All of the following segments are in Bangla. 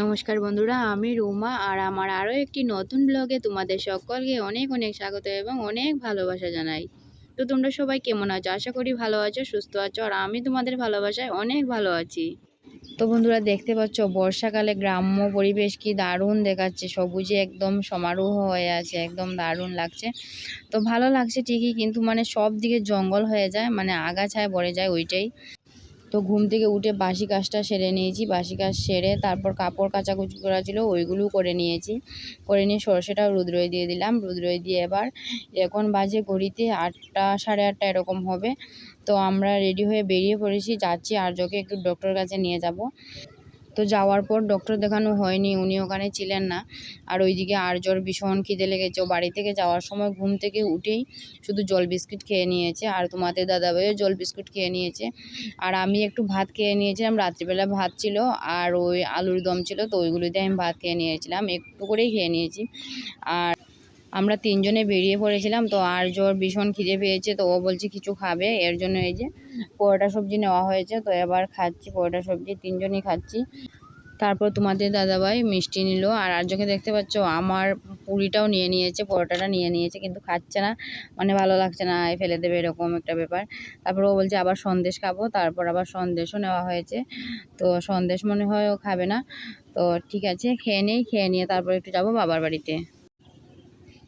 নমস্কার বন্ধুরা, আমি রুমা আর আমার আরও একটি নতুন ব্লগে তোমাদের সকলকে অনেক অনেক স্বাগত এবং অনেক ভালোবাসা জানাই। তো তোমরা সবাই কেমন আছো? আশা করি ভালো আছো, সুস্থ আছো আর আমি তোমাদের ভালোবাসায় অনেক ভালো আছি। তো বন্ধুরা, দেখতে পাচ্ছ বর্ষাকালে গ্রাম্য পরিবেশ কি দারুণ দেখাচ্ছে, সবুজে একদম সমারোহ হয়ে আছে, একদম দারুণ লাগছে। তো ভালো লাগছে ঠিকই, কিন্তু মানে সব দিকে জঙ্গল হয়ে যায় মানে আগাছায় ভরে যায় ওইটাই। তো ঘুম থেকে উঠে বাসি কাজটা সেরে নিয়েছি। বাসি কাজ সেরে তারপর কাপড় কাচাকুচি করা ছিল, ওইগুলোও করে নিয়েছি। করে নিয়ে সরষেটাও রুদ্রই দিয়ে দিলাম। রুদ্রই দিয়ে এবার এখন বাজে ঘড়িতে আটটা, সাড়ে আটটা এরকম হবে। তো আমরা রেডি হয়ে বেরিয়ে পড়েছি। যাচ্ছি আর্যকে একটু ডক্টর কাছে নিয়ে যাব। তো যাওয়ার পর ডক্টর দেখানো হয়নি, উনি ওখানে ছিলেন না। আর ওইদিকে আর আর্যর ভীষণ খিদে লেগেছে। ও বাড়ি থেকে যাওয়ার সময় ঘুম থেকে উঠেই শুধু জল বিস্কুট খেয়ে নিয়েছে। আর তোমাদের দাদাভাইও জল বিস্কুট খেয়ে নিয়েছে। আর আমি একটু ভাত খেয়ে নিয়েছিলাম, রাত্রিবেলা ভাত ছিল আর ওই আলুর দম ছিল, তো ওইগুলো দিয়ে আমি ভাত খেয়ে নিয়েছিলাম, একটু করেই খেয়ে নিয়েছি। আর আমরা তিনজনে বেরিয়ে পড়েছিলাম, তো আর জ্বর ভীষণ খিদে পেয়েছে, তো ও বলছে কিছু খাবে, এর জন্য এই যে পরোটা সবজি নেওয়া হয়েছে, তো এবার খাচ্ছি পরোটা সবজি, তিনজনই খাচ্ছি। তারপর তোমাদের দাদাভাই মিষ্টি নিল, আর আর আর্যকে দেখতে পাচ্ছ, আমার পুরিটাও নিয়ে নিয়েছে, পরোটাটা নিয়ে নিয়েছে, কিন্তু খাচ্ছে না মানে ভালো লাগছে না ফেলে দেবে এরকম একটা ব্যাপার। তারপর ও বলছে, আবার সন্দেশ খাব, তারপর আবার সন্দেশও নেওয়া হয়েছে, তো সন্দেশ মনে হয় ও খাবে না, তো ঠিক আছে, খেয়ে নেই, খেয়ে নিয়ে তারপর একটু যাব বাবার বাড়িতে।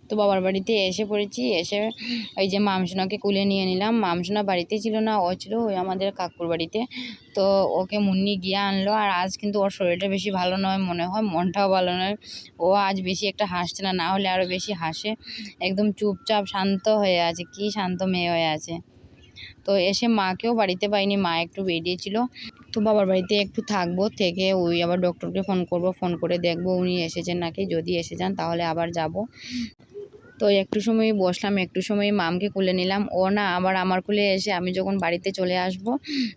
তো বাবার বাড়িতে এসে পড়েছি, এসে ওই যে মামসোনাকে কুলে নিয়ে নিলাম। মামসোনা বাড়িতে ছিল না, ও ছিল ওই আমাদের কাকুর বাড়িতে। তো ওকে মুন্নি গিয়ে আনলো, আর আজ কিন্তু ওর শরীরটা বেশি ভালো নয় মনে হয়, মনটাও ভালো নয়। ও আজ বেশি একটা হাসছে না না হলে আরও বেশি হাসে। একদম চুপচাপ শান্ত হয়ে আছে, কি শান্ত মেয়ে হয়ে আছে। তো এসে মাকেও বাড়িতে পাইনি, মা একটু বেরিয়েছিল। তো বাবার বাড়িতে একটু থাকব, থেকে ওই আবার ডক্টরকে ফোন করব ফোন করে দেখব উনি এসেছেন নাকি, যদি এসে যান তাহলে আবার যাব। তো একটু সময় বসলাম, একটু সময় মামকে কুলে নিলাম। ও না আবার আমার কুলে এসে আমি যখন বাড়িতে চলে আসব,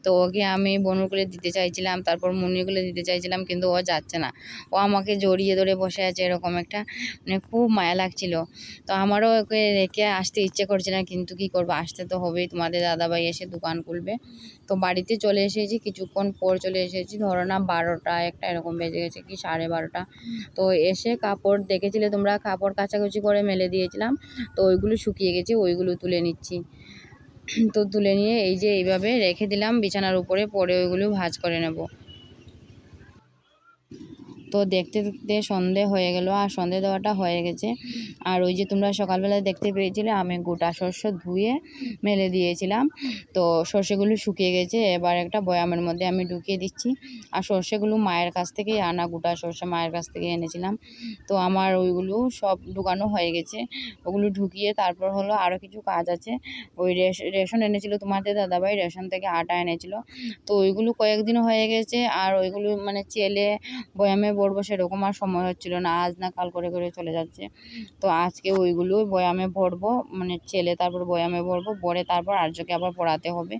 তো ওকে আমি বনুর কুলে দিতে চাইছিলাম, তারপর মুনির কুলে দিতে চাইছিলাম, কিন্তু ও যাচ্ছে না। ও আমাকে জড়িয়ে ধরে বসে আছে এরকম একটা মানে খুব মায়া লাগছিল। তো আমারও ওকে রেখে আসতে ইচ্ছে করছে না, কিন্তু কি করব? আসতে তো হবেই, তোমাদের দাদাভাই এসে দোকান খুলবে। তো বাড়িতে চলে এসেছি, কিছুক্ষণ পর চলে এসেছি, ধরো না বারোটা, একটা এরকম বেজে গেছে, কি সাড়ে বারোটা। তো এসে কাপড় দেখেছিলে তোমরা? কাপড় কাচাকুচি করে মেলে দিয়েছিলাম। তো ওইগুলো শুকিয়ে গেছে, ওইগুলো তুলে নিচ্ছি। তো তুলে নিয়ে এই যে এইভাবে রেখে দিলাম বিছানার উপরে, পরে ওইগুলো ভাজ করে নেব। তো দেখতে দেখতে সন্ধে হয়ে গেল, আর সন্ধে দেওয়াটা হয়ে গেছে। আর ওই যে তোমরা সকালবেলায় দেখতে পেয়েছিলে, আমি গোটা শস্য ধুয়ে মেলে দিয়েছিলাম। তো সর্ষেগুলো শুকিয়ে গেছে, এবার একটা বয়ামের মধ্যে আমি ঢুকিয়ে দিচ্ছি। আর সর্ষেগুলো মায়ের কাছ থেকেই আনা, গোটা সর্ষে মায়ের কাছ থেকে এনেছিলাম। তো আমার ওইগুলো সব ঢুকানো হয়ে গেছে। ওগুলো ঢুকিয়ে তারপর হলো আরও কিছু কাজ আছে। ওই রেশন এনেছিল তোমাদের দাদাভাই, রেশন থেকে আটা এনেছিল। তো ওইগুলো কয়েকদিন হয়ে গেছে, আর ওইগুলো মানে চেলে বয়ামে ভরবো সেরকম আর সময় হচ্ছিল না। আজ না কাল করে করে চলে যাচ্ছে। তো আজকে ওইগুলো বয়ামে ভরবো মানে ছেলে তারপর বয়ামে ভরবো, ভরে তারপর আর্যকে আবার পড়াতে হবে।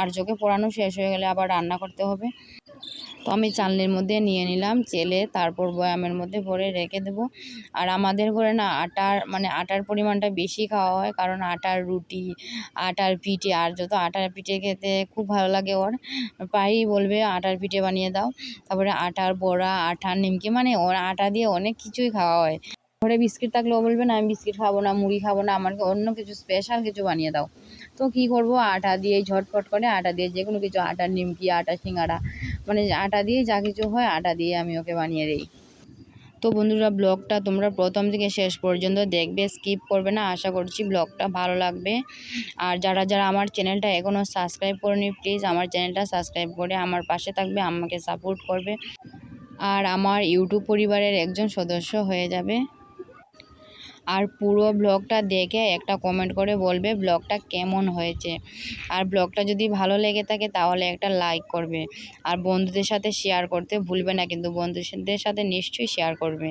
আর্যকে পড়ানো শেষ হয়ে গেলে আবার রান্না করতে হবে। তো আমি চালনির মধ্যে নিয়ে নিলাম চেলে, তারপর বয়ামের মধ্যে ভরে রেখে দেব। আর আমাদের ঘরে না আটার মানে আটার পরিমাণটা বেশি খাওয়া হয়, কারণ আটার রুটি, আটার পিঠে আর যত আটার পিঠে খেতে খুব ভালো লাগে ওর। প্রায়ই বলবে আটার পিঠে বানিয়ে দাও। তারপরে আটার বড়া আটার নিমকি মানে ওর আটা দিয়ে অনেক কিছুই খাওয়া হয়। ঘরে বিস্কিট থাকলেও বলবে, না, আমি বিস্কিট খাব না, মুড়ি খাব না, আমাকে অন্য কিছু স্পেশাল কিছু বানিয়ে দাও। তো কী করব? আটা দিয়ে ঝটফট করে আটা দিয়ে যে কোনো কিছু আটার নিমকি, আটা, সিঙ্গাড়া মানে আটা দিয়ে যা কিছু হয়, আটা দিয়ে আমি ওকে বানিয়ে দিই। তো বন্ধুরা, ব্লগটা তোমরা প্রথম থেকে শেষ পর্যন্ত দেখবে স্কিপ করবে না। আশা করছি ব্লগটা ভালো লাগবে। আর যারা যারা আমার চ্যানেলটা এখনও সাবস্ক্রাইব করেনি প্লিজ আমার চ্যানেলটা সাবস্ক্রাইব করে আমার পাশে থাকবে, আমাকে সাপোর্ট করবে। আর আমার ইউটিউব পরিবারের একজন সদস্য হয়ে যাবে। আর পুরো ব্লগটা দেখে একটা কমেন্ট করে বলবে, ব্লগটা কেমন হয়েছে? আর ব্লগটা যদি ভালো লেগে থাকে তাহলে একটা লাইক করবে। আর বন্ধুদের সাথে শেয়ার করতে ভুলবে না, কিন্তু বন্ধুদের সাথে নিশ্চয়ই শেয়ার করবে।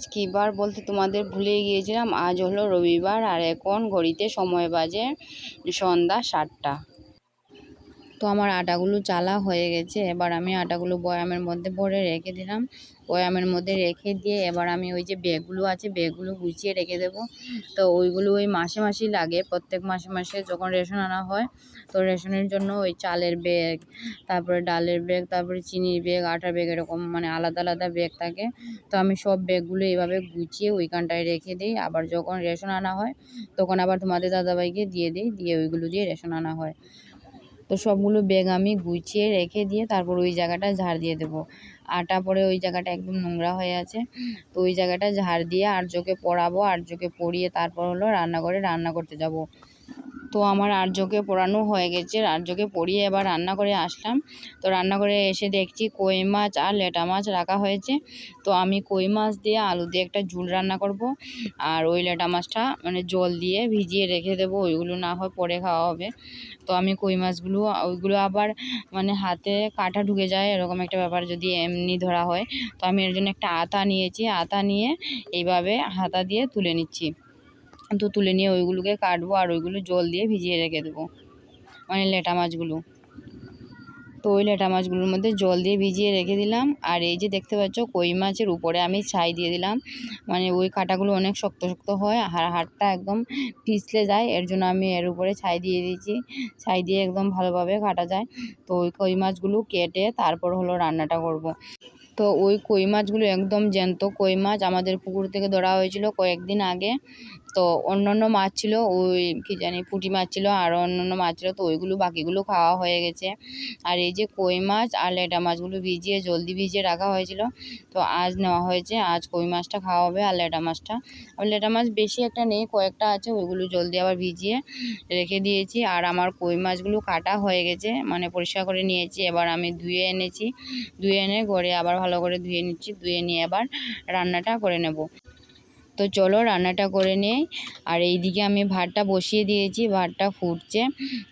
আজ কী বার বলতে তোমাদের ভুলে গিয়েছিলাম, আজ হলো রবিবার আর এখন ঘড়িতে সময় বাজে সন্ধ্যা সাতটা। তো আমার আটাগুলো চালা হয়ে গেছে, এবার আমি আটাগুলো বয়ামের মধ্যে ভরে রেখে দিলাম। বয়ামের মধ্যে রেখে দিয়ে এবার আমি ওই যে ব্যাগগুলো আছে, ব্যাগগুলো গুছিয়ে রেখে দেব। তো ওইগুলো ওই মাসে মাসেই লাগে, প্রত্যেক মাসে মাসে যখন রেশন আনা হয়, তো রেশনের জন্য ওই চালের ব্যাগ, তারপরে ডালের ব্যাগ, তারপরে চিনির ব্যাগ, আটার ব্যাগ এরকম মানে আলাদা আলাদা ব্যাগ থাকে। তো আমি সব ব্যাগগুলো এইভাবে গুছিয়ে ওইখানটায় রেখে দিই। আবার যখন রেশন আনা হয়, তখন আবার তোমাদের দাদাভাইকে দিয়ে দিই, দিয়ে ওইগুলো দিয়ে রেশন আনা হয়। তো সবগুলো ব্যাগ আমি গুছিয়ে রেখে দিয়ে তারপর ওই জায়গাটা ঝাড় দিয়ে দেবো। আটা পরে ওই জায়গাটা একদম নোংরা হয়ে আছে। তো ওই জায়গাটা ঝাড় দিয়ে আর্যকে পড়াবো, আর্যকে পড়িয়ে তারপর হলো রান্নাঘরে রান্না করতে যাব। তো আমার আর্যকে পড়ানো হয়ে গেছে। আর্যকে পড়িয়ে এবার রান্না করে আসলাম। তো রান্না করে এসে দেখছি কই মাছ আর লেটা মাছ রাখা হয়েছে। তো আমি কই মাছ দিয়ে আলু দিয়ে একটা ঝুল রান্না করব। আর ওই লেটা মাছটা মানে জল দিয়ে ভিজিয়ে রেখে দেবো, ওইগুলো না হয় পরে খাওয়া হবে। তো আমি কই মাছগুলো, ওইগুলো আবার মানে হাতে কাঁটা ঢুকে যায়, এরকম একটা ব্যাপার যদি এমনি ধরা হয়। তো আমি এর জন্য একটা আতা নিয়েছি। আতা নিয়ে এইভাবে হাতা দিয়ে তুলে নিচ্ছি। তো তুলে নিয়ে ওইগুলোকে কাটবো আর ওইগুলো জল দিয়ে ভিজিয়ে রেখে দেবো। মানে লেটা মাছগুলো। তো ওই লেটা মাছগুলোর মধ্যে জল দিয়ে ভিজিয়ে রেখে দিলাম। আর এই যে দেখতে পাচ্ছ কই মাছের উপরে আমি ছাই দিয়ে দিলাম। মানে ওই কাঁটাগুলো অনেক শক্ত শক্ত হয় আর হাড়টা একদম পিছলে যায়। এর জন্য আমি এর উপরে ছাই দিয়ে দিয়েছি। ছাই দিয়ে একদম ভালোভাবে কাটা যায়। তো ওই কই মাছগুলো কেটে তারপর হলো রান্নাটা করব। তো ওই কই মাছগুলো একদম জ্যান্ত কই মাছ। আমাদের পুকুর থেকে ধরা হয়েছিল কয়েকদিন আগে। তো অন্য অন্য মাছ ছিল, ওই কী জানি পুঁটি মাছ ছিল আরও অন্য মাছ ছিল, তো ওইগুলো বাকিগুলো খাওয়া হয়ে গেছে। আর এই যে কই মাছ আর লেটা মাছগুলো ভিজিয়ে, জলদি ভিজিয়ে রাখা হয়েছিল, তো আজ নেওয়া হয়েছে। আজ কই মাছটা খাওয়া হবে আর লেটা মাছটা। আর লেটা মাছ বেশি একটা নেই, কয়েকটা আছে, ওইগুলো জলদি আবার ভিজিয়ে রেখে দিয়েছি। আর আমার কই মাছগুলো কাটা হয়ে গেছে মানে পরিষ্কার করে নিয়েছি। এবার আমি ধুয়ে এনেছি, ধুয়ে এনে ঘরে আবার ভালো করে ধুয়ে নিচ্ছি, ধুয়ে নিয়ে আবার রান্নাটা করে নেব। তো চলো রান্নাটা করে নিই আর এইদিকে আমি ভাতটা বসিয়ে দিয়েছি, ভাতটা ফুটছে।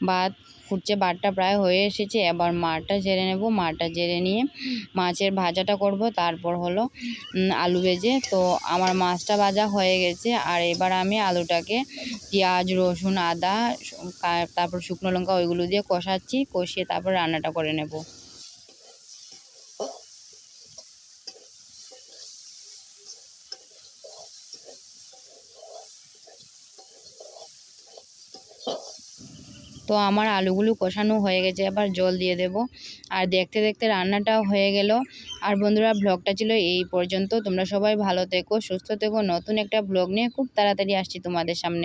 ভাত ফুটছে, ভাতটা প্রায় হয়ে এসেছে, এবার মাটা জেরে নেব। মাটা জেরে নিয়ে মাছের ভাজাটা করব, তারপর হলো আলু ভেজে। তো আমার মাছটা ভাজা হয়ে গেছে, আর এবার আমি আলুটাকে পেঁয়াজ, রসুন, আদা তারপর শুকনো লঙ্কা ওইগুলো দিয়ে কষাচ্ছি, কষিয়ে তারপর রান্নাটা করে নেব। তো আমার আলুগুলো কষানো হয়ে গেছে আবার জল দিয়ে দেব। আর দেখতে দেখতে রান্নাটাও হয়ে গেল। আর বন্ধুরা, ব্লগটা ছিল এই পর্যন্ত। তোমরা সবাই ভালো থেকো, সুস্থ থেকো। নতুন একটা ব্লগ নিয়ে খুব তাড়াতাড়ি আসছি তোমাদের সামনে।